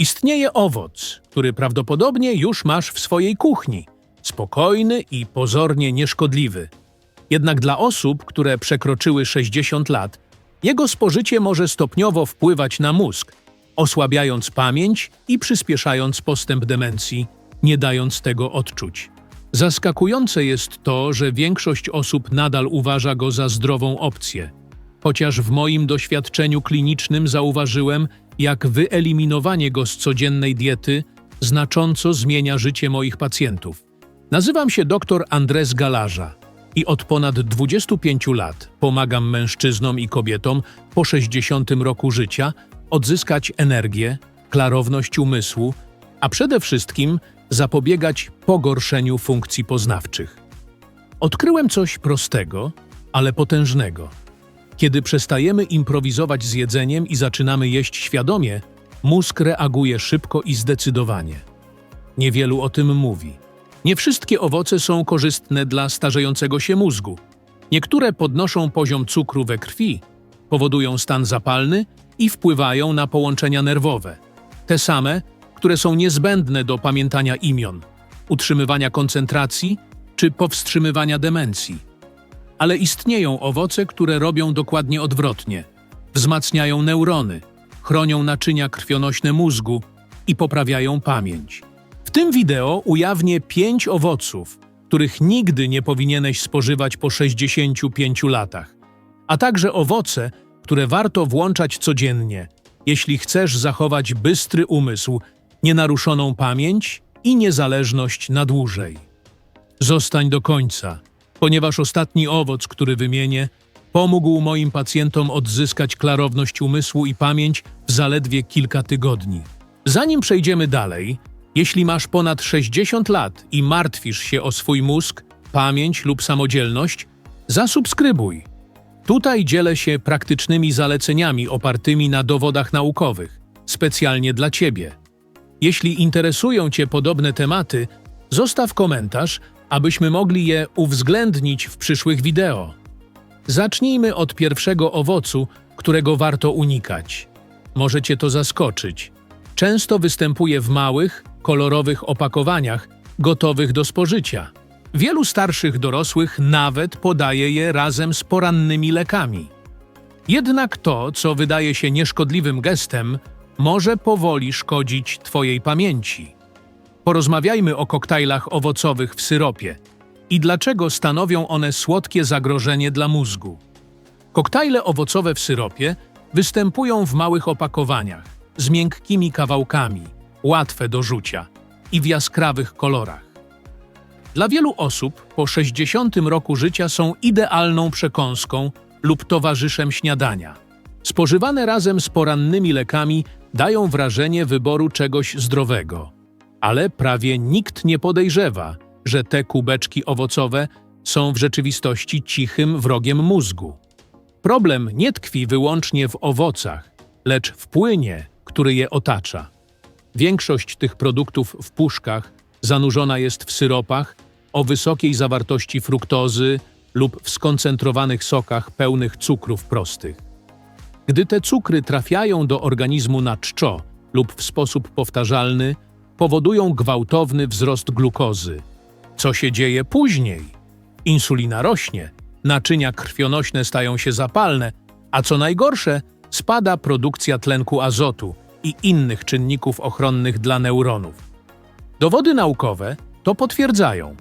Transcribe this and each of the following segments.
Istnieje owoc, który prawdopodobnie już masz w swojej kuchni. Spokojny i pozornie nieszkodliwy. Jednak dla osób, które przekroczyły 60 lat, jego spożycie może stopniowo wpływać na mózg, osłabiając pamięć i przyspieszając postęp demencji, nie dając tego odczuć. Zaskakujące jest to, że większość osób nadal uważa go za zdrową opcję. Chociaż w moim doświadczeniu klinicznym zauważyłem, jak wyeliminowanie go z codziennej diety znacząco zmienia życie moich pacjentów. Nazywam się dr Andres Galarza i od ponad 25 lat pomagam mężczyznom i kobietom po 60 roku życia odzyskać energię, klarowność umysłu, a przede wszystkim zapobiegać pogorszeniu funkcji poznawczych. Odkryłem coś prostego, ale potężnego. Kiedy przestajemy improwizować z jedzeniem i zaczynamy jeść świadomie, mózg reaguje szybko i zdecydowanie. Niewielu o tym mówi. Nie wszystkie owoce są korzystne dla starzejącego się mózgu. Niektóre podnoszą poziom cukru we krwi, powodują stan zapalny i wpływają na połączenia nerwowe. Te same, które są niezbędne do pamiętania imion, utrzymywania koncentracji czy powstrzymywania demencji. Ale istnieją owoce, które robią dokładnie odwrotnie. Wzmacniają neurony, chronią naczynia krwionośne mózgu i poprawiają pamięć. W tym wideo ujawnię pięć owoców, których nigdy nie powinieneś spożywać po 65 latach, a także owoce, które warto włączać codziennie, jeśli chcesz zachować bystry umysł, nienaruszoną pamięć i niezależność na dłużej. Zostań do końca, ponieważ ostatni owoc, który wymienię, pomógł moim pacjentom odzyskać klarowność umysłu i pamięć w zaledwie kilka tygodni. Zanim przejdziemy dalej, jeśli masz ponad 60 lat i martwisz się o swój mózg, pamięć lub samodzielność, zasubskrybuj. Tutaj dzielę się praktycznymi zaleceniami opartymi na dowodach naukowych, specjalnie dla Ciebie. Jeśli interesują Cię podobne tematy, zostaw komentarz, abyśmy mogli je uwzględnić w przyszłych wideo. Zacznijmy od pierwszego owocu, którego warto unikać. Może Cię to zaskoczyć. Często występuje w małych, kolorowych opakowaniach, gotowych do spożycia. Wielu starszych dorosłych nawet podaje je razem z porannymi lekami. Jednak to, co wydaje się nieszkodliwym gestem, może powoli szkodzić Twojej pamięci. Porozmawiajmy o koktajlach owocowych w syropie i dlaczego stanowią one słodkie zagrożenie dla mózgu. Koktajle owocowe w syropie występują w małych opakowaniach, z miękkimi kawałkami, łatwe do rzucia i w jaskrawych kolorach. Dla wielu osób po 60 roku życia są idealną przekąską lub towarzyszem śniadania. Spożywane razem z porannymi lekami dają wrażenie wyboru czegoś zdrowego. Ale prawie nikt nie podejrzewa, że te kubeczki owocowe są w rzeczywistości cichym wrogiem mózgu. Problem nie tkwi wyłącznie w owocach, lecz w płynie, który je otacza. Większość tych produktów w puszkach zanurzona jest w syropach o wysokiej zawartości fruktozy lub w skoncentrowanych sokach pełnych cukrów prostych. Gdy te cukry trafiają do organizmu na czczo lub w sposób powtarzalny, powodują gwałtowny wzrost glukozy. Co się dzieje później? Insulina rośnie, naczynia krwionośne stają się zapalne, a co najgorsze, spada produkcja tlenku azotu i innych czynników ochronnych dla neuronów. Dowody naukowe to potwierdzają.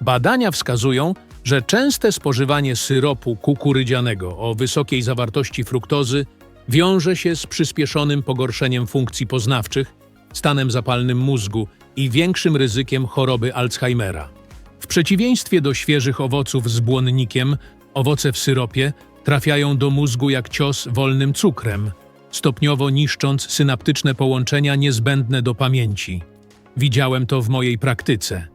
Badania wskazują, że częste spożywanie syropu kukurydzianego o wysokiej zawartości fruktozy wiąże się z przyspieszonym pogorszeniem funkcji poznawczych, stanem zapalnym mózgu i większym ryzykiem choroby Alzheimera. W przeciwieństwie do świeżych owoców z błonnikiem, owoce w syropie trafiają do mózgu jak cios wolnym cukrem, stopniowo niszcząc synaptyczne połączenia niezbędne do pamięci. Widziałem to w mojej praktyce.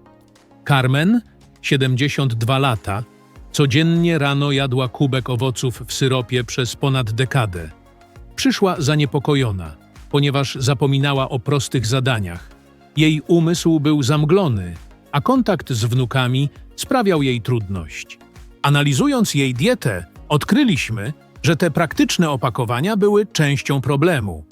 Carmen, 72 lata, codziennie rano jadła kubek owoców w syropie przez ponad dekadę. Przyszła zaniepokojona, ponieważ zapominała o prostych zadaniach. Jej umysł był zamglony, a kontakt z wnukami sprawiał jej trudność. Analizując jej dietę, odkryliśmy, że te praktyczne opakowania były częścią problemu.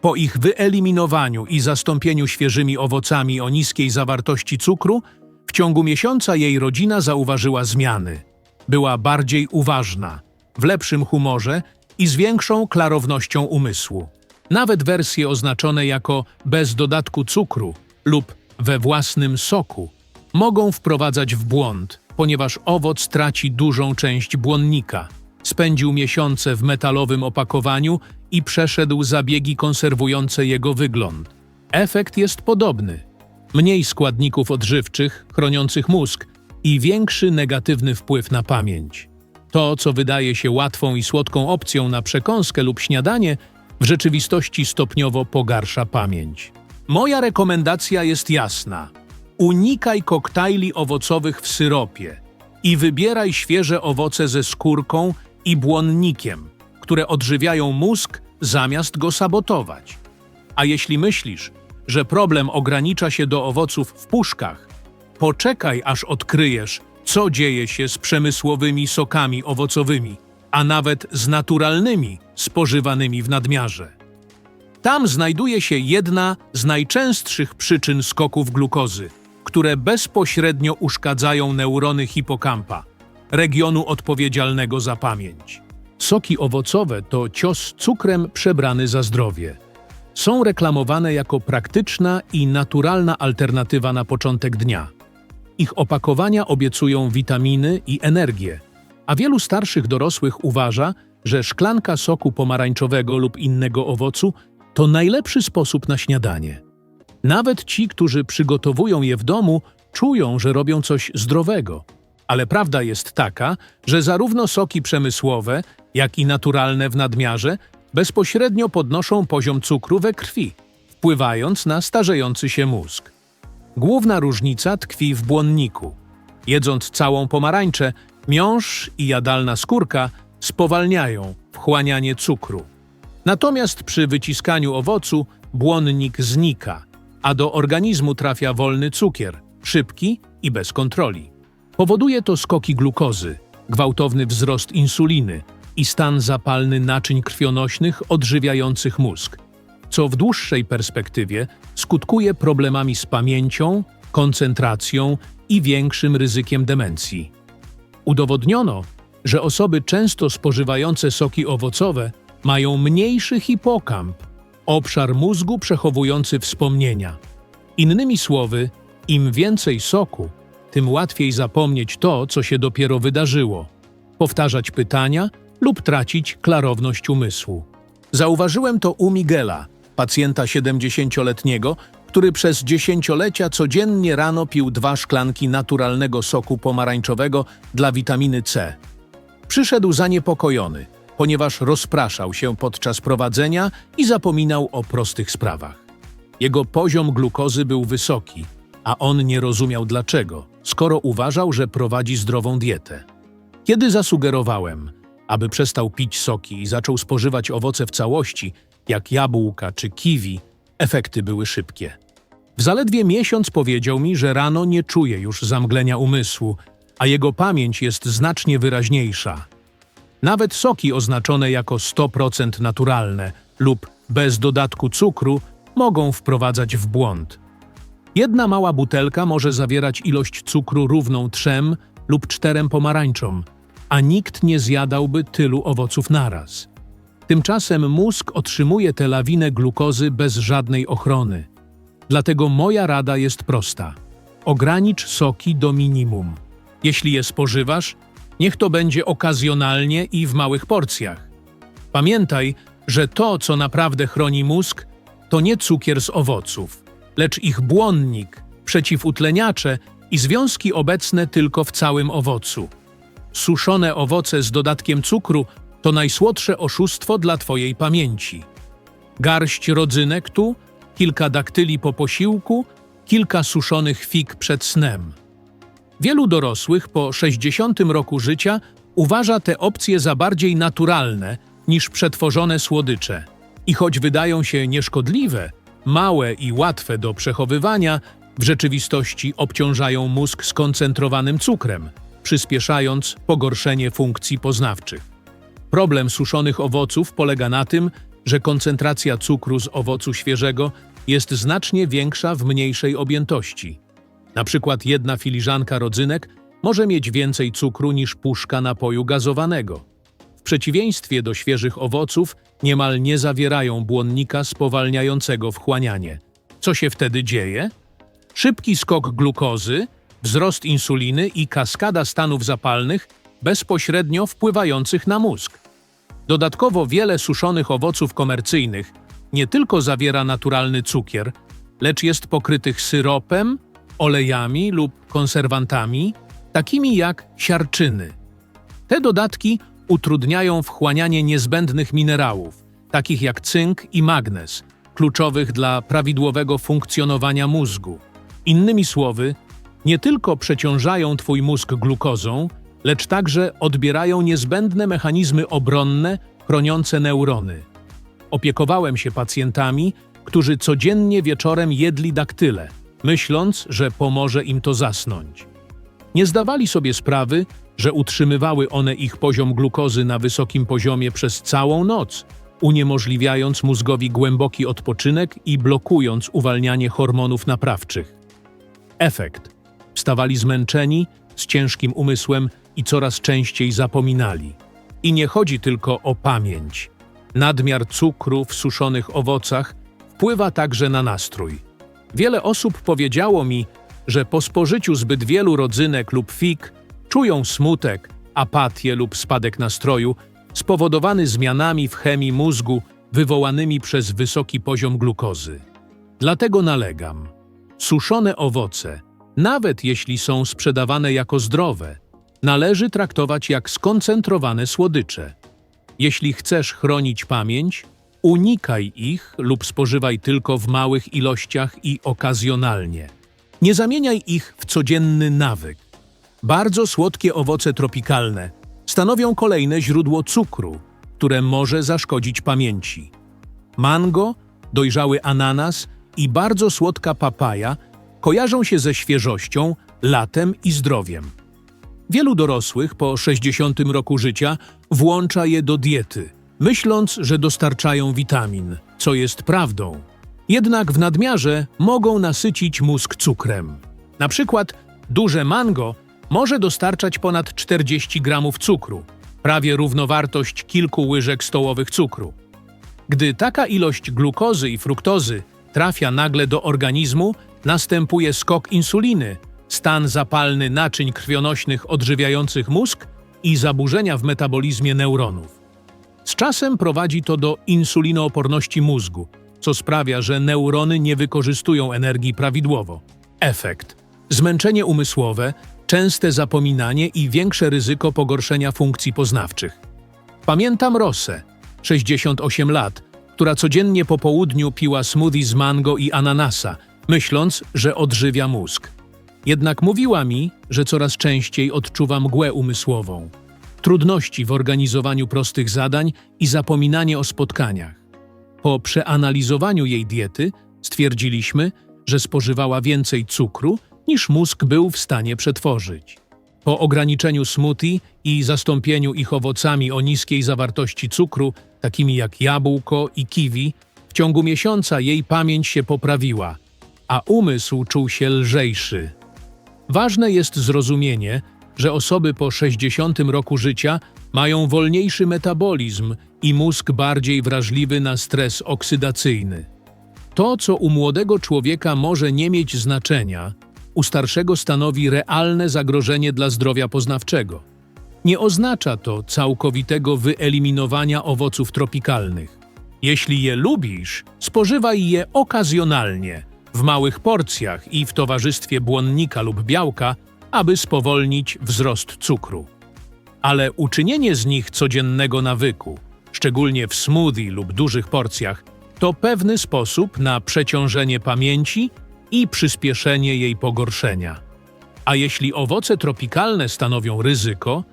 Po ich wyeliminowaniu i zastąpieniu świeżymi owocami o niskiej zawartości cukru, w ciągu miesiąca jej rodzina zauważyła zmiany. Była bardziej uważna, w lepszym humorze i z większą klarownością umysłu. Nawet wersje oznaczone jako bez dodatku cukru lub we własnym soku mogą wprowadzać w błąd, ponieważ owoc traci dużą część błonnika. Spędził miesiące w metalowym opakowaniu i przeszedł zabiegi konserwujące jego wygląd. Efekt jest podobny. Mniej składników odżywczych chroniących mózg i większy negatywny wpływ na pamięć. To, co wydaje się łatwą i słodką opcją na przekąskę lub śniadanie, w rzeczywistości stopniowo pogarsza pamięć. Moja rekomendacja jest jasna. Unikaj koktajli owocowych w syropie i wybieraj świeże owoce ze skórką i błonnikiem, które odżywiają mózg zamiast go sabotować. A jeśli myślisz, że problem ogranicza się do owoców w puszkach, poczekaj aż odkryjesz, co dzieje się z przemysłowymi sokami owocowymi, a nawet z naturalnymi spożywanymi w nadmiarze. Tam znajduje się jedna z najczęstszych przyczyn skoków glukozy, które bezpośrednio uszkadzają neurony hipokampa, regionu odpowiedzialnego za pamięć. Soki owocowe to cios cukrem przebrany za zdrowie. Są reklamowane jako praktyczna i naturalna alternatywa na początek dnia. Ich opakowania obiecują witaminy i energię, a wielu starszych dorosłych uważa, że szklanka soku pomarańczowego lub innego owocu to najlepszy sposób na śniadanie. Nawet ci, którzy przygotowują je w domu, czują, że robią coś zdrowego. Ale prawda jest taka, że zarówno soki przemysłowe, jak i naturalne w nadmiarze bezpośrednio podnoszą poziom cukru we krwi, wpływając na starzejący się mózg. Główna różnica tkwi w błonniku. Jedząc całą pomarańczę, miąższ i jadalna skórka spowalniają wchłanianie cukru. Natomiast przy wyciskaniu owocu błonnik znika, a do organizmu trafia wolny cukier, szybki i bez kontroli. Powoduje to skoki glukozy, gwałtowny wzrost insuliny i stan zapalny naczyń krwionośnych odżywiających mózg, co w dłuższej perspektywie skutkuje problemami z pamięcią, koncentracją i większym ryzykiem demencji. Udowodniono, że osoby często spożywające soki owocowe mają mniejszy hipokamp, obszar mózgu przechowujący wspomnienia. Innymi słowy, im więcej soku, tym łatwiej zapomnieć to, co się dopiero wydarzyło, powtarzać pytania lub tracić klarowność umysłu. Zauważyłem to u Miguela, pacjenta 70-letniego, który przez dziesięciolecia codziennie rano pił dwa szklanki naturalnego soku pomarańczowego dla witaminy C. Przyszedł zaniepokojony, ponieważ rozpraszał się podczas prowadzenia i zapominał o prostych sprawach. Jego poziom glukozy był wysoki, a on nie rozumiał dlaczego, skoro uważał, że prowadzi zdrową dietę. Kiedy zasugerowałem, aby przestał pić soki i zaczął spożywać owoce w całości, jak jabłka czy kiwi, efekty były szybkie. W zaledwie miesiąc powiedział mi, że rano nie czuje już zamglenia umysłu, a jego pamięć jest znacznie wyraźniejsza. Nawet soki oznaczone jako 100% naturalne lub bez dodatku cukru mogą wprowadzać w błąd. Jedna mała butelka może zawierać ilość cukru równą trzem lub czterem pomarańczom, a nikt nie zjadałby tylu owoców naraz. Tymczasem mózg otrzymuje tę lawinę glukozy bez żadnej ochrony. Dlatego moja rada jest prosta. Ogranicz soki do minimum. Jeśli je spożywasz, niech to będzie okazjonalnie i w małych porcjach. Pamiętaj, że to, co naprawdę chroni mózg, to nie cukier z owoców, lecz ich błonnik, przeciwutleniacze i związki obecne tylko w całym owocu. Suszone owoce z dodatkiem cukru to najsłodsze oszustwo dla Twojej pamięci. Garść rodzynek tu, kilka daktyli po posiłku, kilka suszonych fig przed snem. Wielu dorosłych po 60 roku życia uważa te opcje za bardziej naturalne niż przetworzone słodycze. I choć wydają się nieszkodliwe, małe i łatwe do przechowywania, w rzeczywistości obciążają mózg skoncentrowanym cukrem, przyspieszając pogorszenie funkcji poznawczych. Problem suszonych owoców polega na tym, że koncentracja cukru z owocu świeżego jest znacznie większa w mniejszej objętości. Na przykład jedna filiżanka rodzynek może mieć więcej cukru niż puszka napoju gazowanego. W przeciwieństwie do świeżych owoców niemal nie zawierają błonnika spowalniającego wchłanianie. Co się wtedy dzieje? Szybki skok glukozy, wzrost insuliny i kaskada stanów zapalnych bezpośrednio wpływających na mózg. Dodatkowo wiele suszonych owoców komercyjnych nie tylko zawiera naturalny cukier, lecz jest pokrytych syropem, olejami lub konserwantami, takimi jak siarczyny. Te dodatki utrudniają wchłanianie niezbędnych minerałów, takich jak cynk i magnez, kluczowych dla prawidłowego funkcjonowania mózgu. Innymi słowy, nie tylko przeciążają Twój mózg glukozą, lecz także odbierają niezbędne mechanizmy obronne chroniące neurony. Opiekowałem się pacjentami, którzy codziennie wieczorem jedli daktyle, myśląc, że pomoże im to zasnąć. Nie zdawali sobie sprawy, że utrzymywały one ich poziom glukozy na wysokim poziomie przez całą noc, uniemożliwiając mózgowi głęboki odpoczynek i blokując uwalnianie hormonów naprawczych. Efekt. Wstawali zmęczeni, z ciężkim umysłem i coraz częściej zapominali. I nie chodzi tylko o pamięć. Nadmiar cukru w suszonych owocach wpływa także na nastrój. Wiele osób powiedziało mi, że po spożyciu zbyt wielu rodzynek lub fig czują smutek, apatię lub spadek nastroju spowodowany zmianami w chemii mózgu wywołanymi przez wysoki poziom glukozy. Dlatego nalegam. Suszone owoce, nawet jeśli są sprzedawane jako zdrowe, należy traktować jak skoncentrowane słodycze. Jeśli chcesz chronić pamięć, unikaj ich lub spożywaj tylko w małych ilościach i okazjonalnie. Nie zamieniaj ich w codzienny nawyk. Bardzo słodkie owoce tropikalne stanowią kolejne źródło cukru, które może zaszkodzić pamięci. Mango, dojrzały ananas i bardzo słodka papaja kojarzą się ze świeżością, latem i zdrowiem. Wielu dorosłych po 60 roku życia włącza je do diety, myśląc, że dostarczają witamin, co jest prawdą. Jednak w nadmiarze mogą nasycić mózg cukrem. Na przykład duże mango może dostarczać ponad 40 gramów cukru, prawie równowartość kilku łyżek stołowych cukru. Gdy taka ilość glukozy i fruktozy trafia nagle do organizmu, następuje skok insuliny, stan zapalny naczyń krwionośnych odżywiających mózg i zaburzenia w metabolizmie neuronów. Z czasem prowadzi to do insulinooporności mózgu, co sprawia, że neurony nie wykorzystują energii prawidłowo. Efekt: zmęczenie umysłowe, częste zapominanie i większe ryzyko pogorszenia funkcji poznawczych. Pamiętam Rosę, 68 lat, która codziennie po południu piła smoothie z mango i ananasa, myśląc, że odżywia mózg. Jednak mówiła mi, że coraz częściej odczuwa mgłę umysłową, trudności w organizowaniu prostych zadań i zapominanie o spotkaniach. Po przeanalizowaniu jej diety stwierdziliśmy, że spożywała więcej cukru niż mózg był w stanie przetworzyć. Po ograniczeniu smoothie i zastąpieniu ich owocami o niskiej zawartości cukru, takimi jak jabłko i kiwi, w ciągu miesiąca jej pamięć się poprawiła, a umysł czuł się lżejszy. Ważne jest zrozumienie, że osoby po 60 roku życia mają wolniejszy metabolizm i mózg bardziej wrażliwy na stres oksydacyjny. To, co u młodego człowieka może nie mieć znaczenia, u starszego stanowi realne zagrożenie dla zdrowia poznawczego. Nie oznacza to całkowitego wyeliminowania owoców tropikalnych. Jeśli je lubisz, spożywaj je okazjonalnie, w małych porcjach i w towarzystwie błonnika lub białka, aby spowolnić wzrost cukru. Ale uczynienie z nich codziennego nawyku, szczególnie w smoothie lub dużych porcjach, to pewny sposób na przeciążenie pamięci i przyspieszenie jej pogorszenia. A jeśli owoce tropikalne stanowią ryzyko,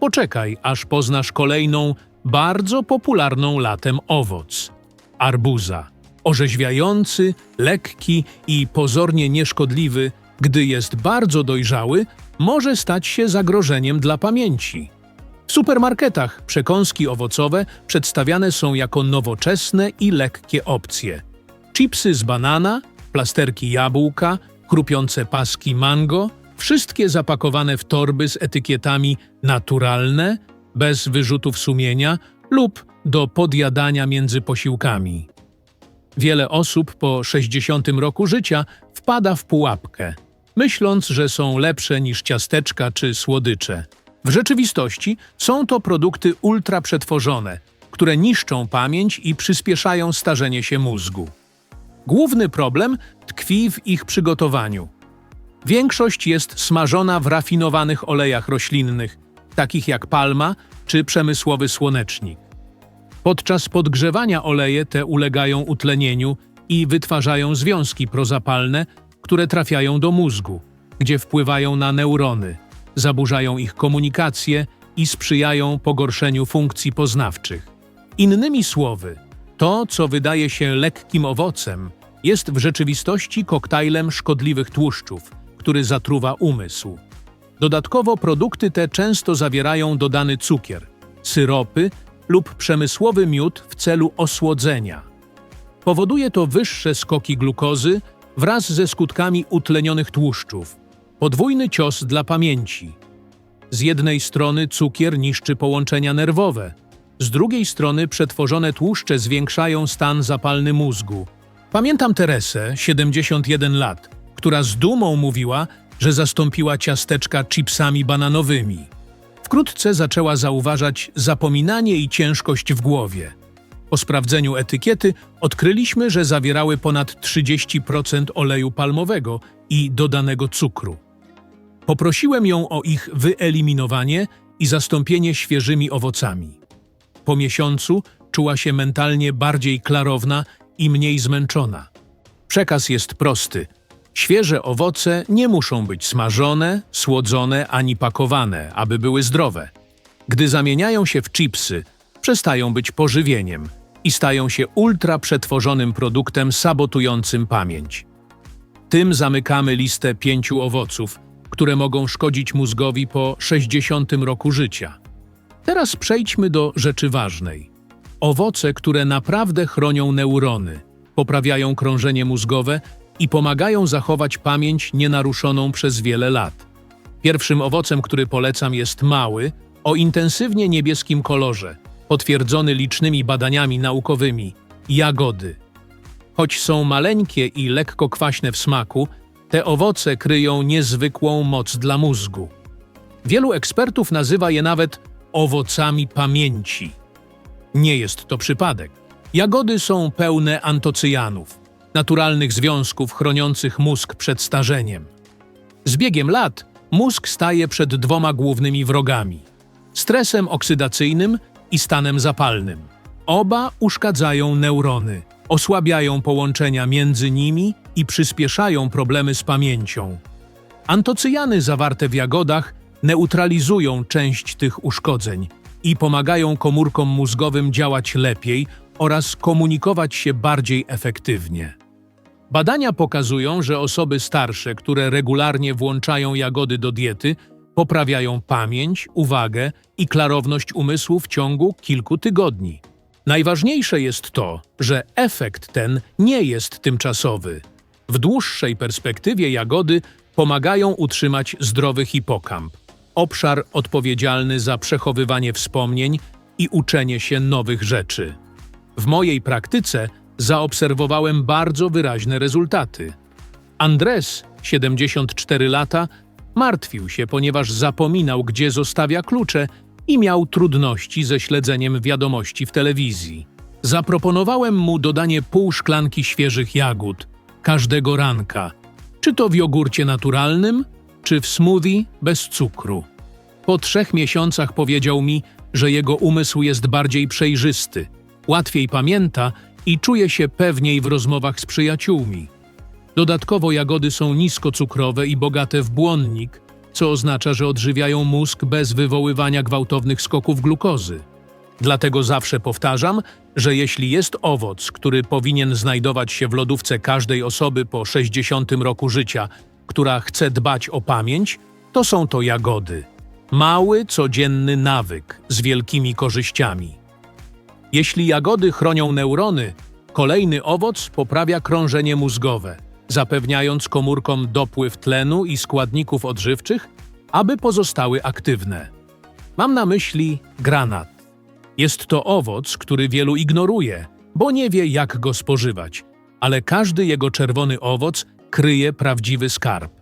poczekaj, aż poznasz kolejną, bardzo popularną latem owoc arbuza. Orzeźwiający, lekki i pozornie nieszkodliwy, gdy jest bardzo dojrzały, może stać się zagrożeniem dla pamięci. W supermarketach przekąski owocowe przedstawiane są jako nowoczesne i lekkie opcje. Chipsy z banana, plasterki jabłka, chrupiące paski mango, wszystkie zapakowane w torby z etykietami naturalne, bez wyrzutów sumienia lub do podjadania między posiłkami. Wiele osób po 60 roku życia wpada w pułapkę, myśląc, że są lepsze niż ciasteczka czy słodycze. W rzeczywistości są to produkty ultraprzetworzone, które niszczą pamięć i przyspieszają starzenie się mózgu. Główny problem tkwi w ich przygotowaniu. Większość jest smażona w rafinowanych olejach roślinnych, takich jak palma czy przemysłowy słonecznik. Podczas podgrzewania oleje te ulegają utlenieniu i wytwarzają związki prozapalne, które trafiają do mózgu, gdzie wpływają na neurony, zaburzają ich komunikację i sprzyjają pogorszeniu funkcji poznawczych. Innymi słowy, to, co wydaje się lekkim owocem, jest w rzeczywistości koktajlem szkodliwych tłuszczów, który zatruwa umysł. Dodatkowo produkty te często zawierają dodany cukier, syropy lub przemysłowy miód w celu osłodzenia. Powoduje to wyższe skoki glukozy wraz ze skutkami utlenionych tłuszczów. Podwójny cios dla pamięci. Z jednej strony cukier niszczy połączenia nerwowe, z drugiej strony przetworzone tłuszcze zwiększają stan zapalny mózgu. Pamiętam Teresę, 71 lat, która z dumą mówiła, że zastąpiła ciasteczka chipsami bananowymi. Wkrótce zaczęła zauważać zapominanie i ciężkość w głowie. Po sprawdzeniu etykiety odkryliśmy, że zawierały ponad 30% oleju palmowego i dodanego cukru. Poprosiłem ją o ich wyeliminowanie i zastąpienie świeżymi owocami. Po miesiącu czuła się mentalnie bardziej klarowna i mniej zmęczona. Przekaz jest prosty. Świeże owoce nie muszą być smażone, słodzone ani pakowane, aby były zdrowe. Gdy zamieniają się w chipsy, przestają być pożywieniem i stają się ultra przetworzonym produktem sabotującym pamięć. Tym zamykamy listę pięciu owoców, które mogą szkodzić mózgowi po 60 roku życia. Teraz przejdźmy do rzeczy ważnej. Owoce, które naprawdę chronią neurony, poprawiają krążenie mózgowe i pomagają zachować pamięć nienaruszoną przez wiele lat. Pierwszym owocem, który polecam, jest mały, o intensywnie niebieskim kolorze, potwierdzony licznymi badaniami naukowymi jagody. Choć są maleńkie i lekko kwaśne w smaku, te owoce kryją niezwykłą moc dla mózgu. Wielu ekspertów nazywa je nawet owocami pamięci. Nie jest to przypadek. Jagody są pełne antocyjanów, naturalnych związków chroniących mózg przed starzeniem. Z biegiem lat mózg staje przed dwoma głównymi wrogami stresem oksydacyjnym i stanem zapalnym. Oba uszkadzają neurony, osłabiają połączenia między nimi i przyspieszają problemy z pamięcią. Antocyjany zawarte w jagodach neutralizują część tych uszkodzeń i pomagają komórkom mózgowym działać lepiej oraz komunikować się bardziej efektywnie. Badania pokazują, że osoby starsze, które regularnie włączają jagody do diety, poprawiają pamięć, uwagę i klarowność umysłu w ciągu kilku tygodni. Najważniejsze jest to, że efekt ten nie jest tymczasowy. W dłuższej perspektywie jagody pomagają utrzymać zdrowy hipokamp, obszar odpowiedzialny za przechowywanie wspomnień i uczenie się nowych rzeczy. W mojej praktyce zaobserwowałem bardzo wyraźne rezultaty. Andres, 74 lata, martwił się, ponieważ zapominał, gdzie zostawia klucze i miał trudności ze śledzeniem wiadomości w telewizji. Zaproponowałem mu dodanie pół szklanki świeżych jagód każdego ranka, czy to w jogurcie naturalnym, czy w smoothie bez cukru. Po trzech miesiącach powiedział mi, że jego umysł jest bardziej przejrzysty, łatwiej pamięta i czuje się pewniej w rozmowach z przyjaciółmi. Dodatkowo jagody są niskocukrowe i bogate w błonnik, co oznacza, że odżywiają mózg bez wywoływania gwałtownych skoków glukozy. Dlatego zawsze powtarzam, że jeśli jest owoc, który powinien znajdować się w lodówce każdej osoby po 60 roku życia, która chce dbać o pamięć, to są to jagody. Mały, codzienny nawyk z wielkimi korzyściami. Jeśli jagody chronią neurony, kolejny owoc poprawia krążenie mózgowe, zapewniając komórkom dopływ tlenu i składników odżywczych, aby pozostały aktywne. Mam na myśli granat. Jest to owoc, który wielu ignoruje, bo nie wie, jak go spożywać, ale każdy jego czerwony owoc kryje prawdziwy skarb.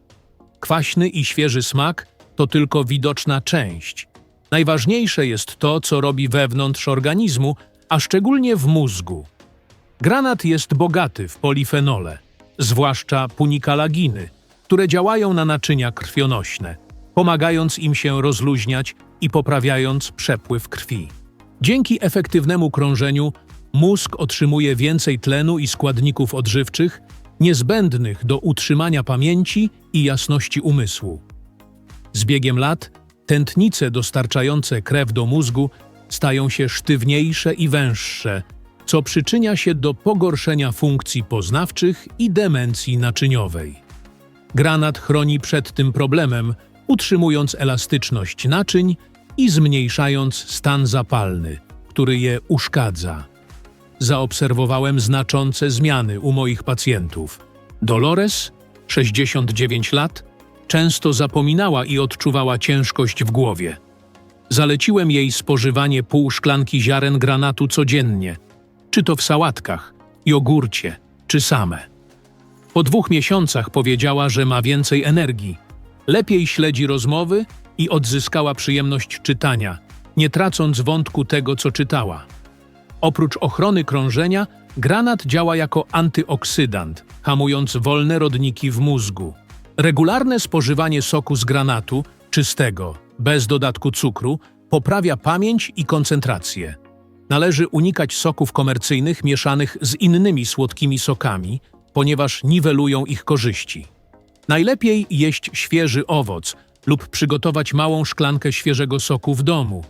Kwaśny i świeży smak to tylko widoczna część. Najważniejsze jest to, co robi wewnątrz organizmu, a szczególnie w mózgu. Granat jest bogaty w polifenole, zwłaszcza punikalaginy, które działają na naczynia krwionośne, pomagając im się rozluźniać i poprawiając przepływ krwi. Dzięki efektywnemu krążeniu mózg otrzymuje więcej tlenu i składników odżywczych niezbędnych do utrzymania pamięci i jasności umysłu. Z biegiem lat tętnice dostarczające krew do mózgu stają się sztywniejsze i węższe, co przyczynia się do pogorszenia funkcji poznawczych i demencji naczyniowej. Granat chroni przed tym problemem, utrzymując elastyczność naczyń i zmniejszając stan zapalny, który je uszkadza. Zaobserwowałem znaczące zmiany u moich pacjentów. Dolores, 69 lat, często zapominała i odczuwała ciężkość w głowie. Zaleciłem jej spożywanie pół szklanki ziaren granatu codziennie, czy to w sałatkach, jogurcie, czy same. Po dwóch miesiącach powiedziała, że ma więcej energii, lepiej śledzi rozmowy i odzyskała przyjemność czytania, nie tracąc wątku tego, co czytała. Oprócz ochrony krążenia, granat działa jako antyoksydant, hamując wolne rodniki w mózgu. Regularne spożywanie soku z granatu, czystego, bez dodatku cukru, poprawia pamięć i koncentrację. Należy unikać soków komercyjnych mieszanych z innymi słodkimi sokami, ponieważ niwelują ich korzyści. Najlepiej jeść świeży owoc lub przygotować małą szklankę świeżego soku w domu.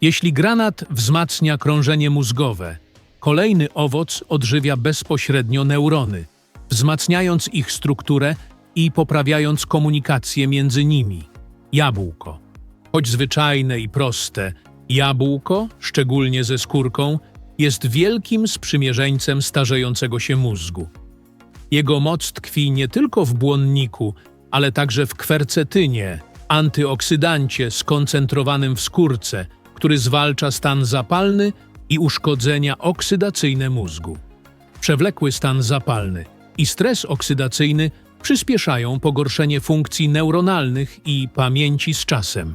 Jeśli granat wzmacnia krążenie mózgowe, kolejny owoc odżywia bezpośrednio neurony, wzmacniając ich strukturę i poprawiając komunikację między nimi. Jabłko. Choć zwyczajne i proste, jabłko, szczególnie ze skórką, jest wielkim sprzymierzeńcem starzejącego się mózgu. Jego moc tkwi nie tylko w błonniku, ale także w kwercetynie, antyoksydancie skoncentrowanym w skórce, który zwalcza stan zapalny i uszkodzenia oksydacyjne mózgu. Przewlekły stan zapalny i stres oksydacyjny przyspieszają pogorszenie funkcji neuronalnych i pamięci z czasem.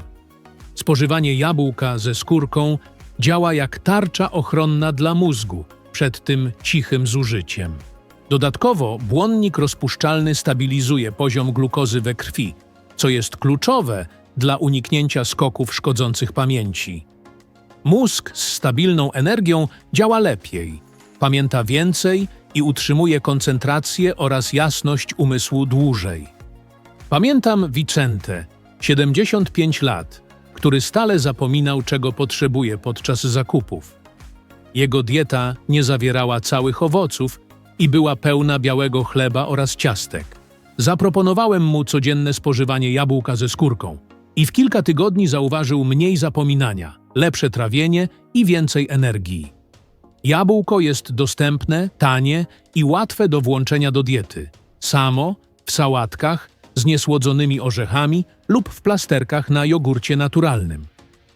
Spożywanie jabłka ze skórką działa jak tarcza ochronna dla mózgu przed tym cichym zużyciem. Dodatkowo błonnik rozpuszczalny stabilizuje poziom glukozy we krwi, co jest kluczowe dla uniknięcia skoków szkodzących pamięci. Mózg z stabilną energią działa lepiej, pamięta więcej i utrzymuje koncentrację oraz jasność umysłu dłużej. Pamiętam Vicente, 75 lat, który stale zapominał, czego potrzebuje podczas zakupów. Jego dieta nie zawierała całych owoców i była pełna białego chleba oraz ciastek. Zaproponowałem mu codzienne spożywanie jabłka ze skórką i w kilka tygodni zauważył mniej zapominania, lepsze trawienie i więcej energii. Jabłko jest dostępne, tanie i łatwe do włączenia do diety. Samo, w sałatkach, z niesłodzonymi orzechami lub w plasterkach na jogurcie naturalnym.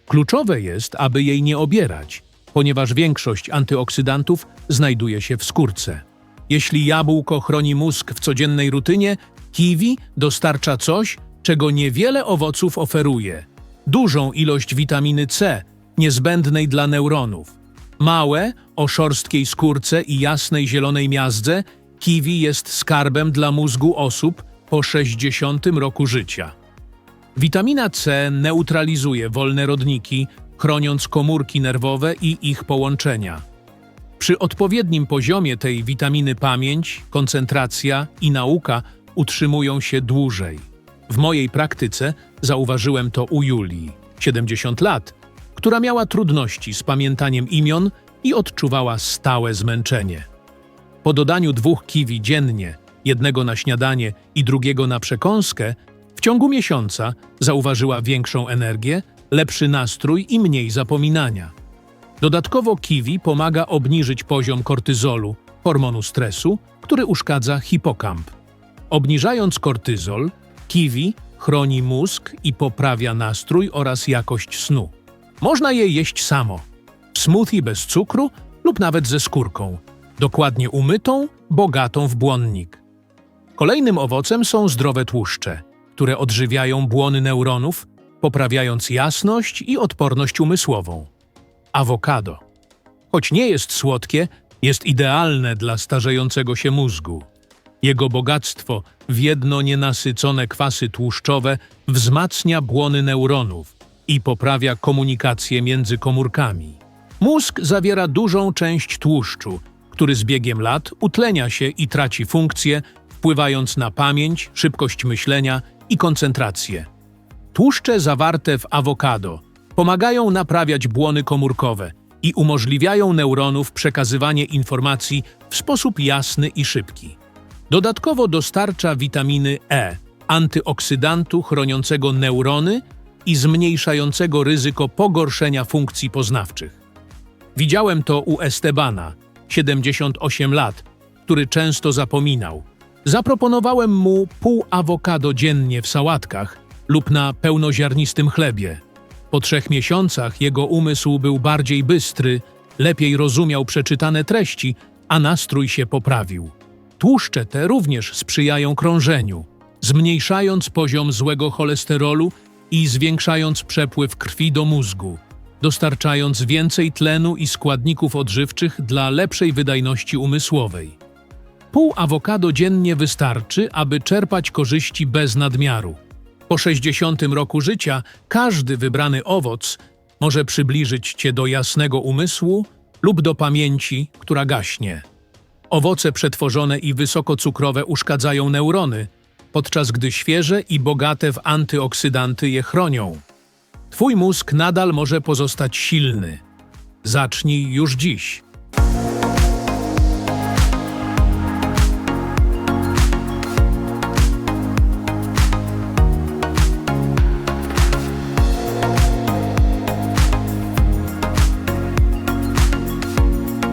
Kluczowe jest, aby jej nie obierać, ponieważ większość antyoksydantów znajduje się w skórce. Jeśli jabłko chroni mózg w codziennej rutynie, kiwi dostarcza coś, czego niewiele owoców oferuje. Dużą ilość witaminy C, niezbędnej dla neuronów. Małe, o szorstkiej skórce i jasnej zielonej miazdze, kiwi jest skarbem dla mózgu osób po 60 roku życia. Witamina C neutralizuje wolne rodniki, chroniąc komórki nerwowe i ich połączenia. Przy odpowiednim poziomie tej witaminy pamięć, koncentracja i nauka utrzymują się dłużej. W mojej praktyce zauważyłem to u Julii, 70 lat, która miała trudności z pamiętaniem imion i odczuwała stałe zmęczenie. Po dodaniu dwóch kiwi dziennie, jednego na śniadanie i drugiego na przekąskę, W ciągu miesiąca zauważyła większą energię, lepszy nastrój i mniej zapominania. Dodatkowo kiwi pomaga obniżyć poziom kortyzolu, hormonu stresu, który uszkadza hipokamp. Obniżając kortyzol, kiwi chroni mózg i poprawia nastrój oraz jakość snu. Można je jeść samo, w smoothie bez cukru lub nawet ze skórką, dokładnie umytą, bogatą w błonnik. Kolejnym owocem są zdrowe tłuszcze, które odżywiają błony neuronów, poprawiając jasność i odporność umysłową. Awokado. Choć nie jest słodkie, jest idealne dla starzejącego się mózgu. Jego bogactwo w jedno nienasycone kwasy tłuszczowe wzmacnia błony neuronów i poprawia komunikację między komórkami. Mózg zawiera dużą część tłuszczu, który z biegiem lat utlenia się i traci funkcję, wpływając na pamięć, szybkość myślenia i koncentrację. Tłuszcze zawarte w awokado pomagają naprawiać błony komórkowe i umożliwiają neuronów przekazywanie informacji w sposób jasny i szybki. Dodatkowo dostarcza witaminy E, antyoksydantu chroniącego neurony i zmniejszającego ryzyko pogorszenia funkcji poznawczych. Widziałem to u Estebana, 78 lat, który często zapominał. Zaproponowałem mu pół awokado dziennie w sałatkach lub na pełnoziarnistym chlebie. Po trzech miesiącach jego umysł był bardziej bystry, lepiej rozumiał przeczytane treści, a nastrój się poprawił. Tłuszcze te również sprzyjają krążeniu, zmniejszając poziom złego cholesterolu i zwiększając przepływ krwi do mózgu, dostarczając więcej tlenu i składników odżywczych dla lepszej wydajności umysłowej. Pół awokado dziennie wystarczy, aby czerpać korzyści bez nadmiaru. Po 60 roku życia każdy wybrany owoc może przybliżyć cię do jasnego umysłu lub do pamięci, która gaśnie. Owoce przetworzone i wysokocukrowe uszkadzają neurony, podczas gdy świeże i bogate w antyoksydanty je chronią. Twój mózg nadal może pozostać silny. Zacznij już dziś.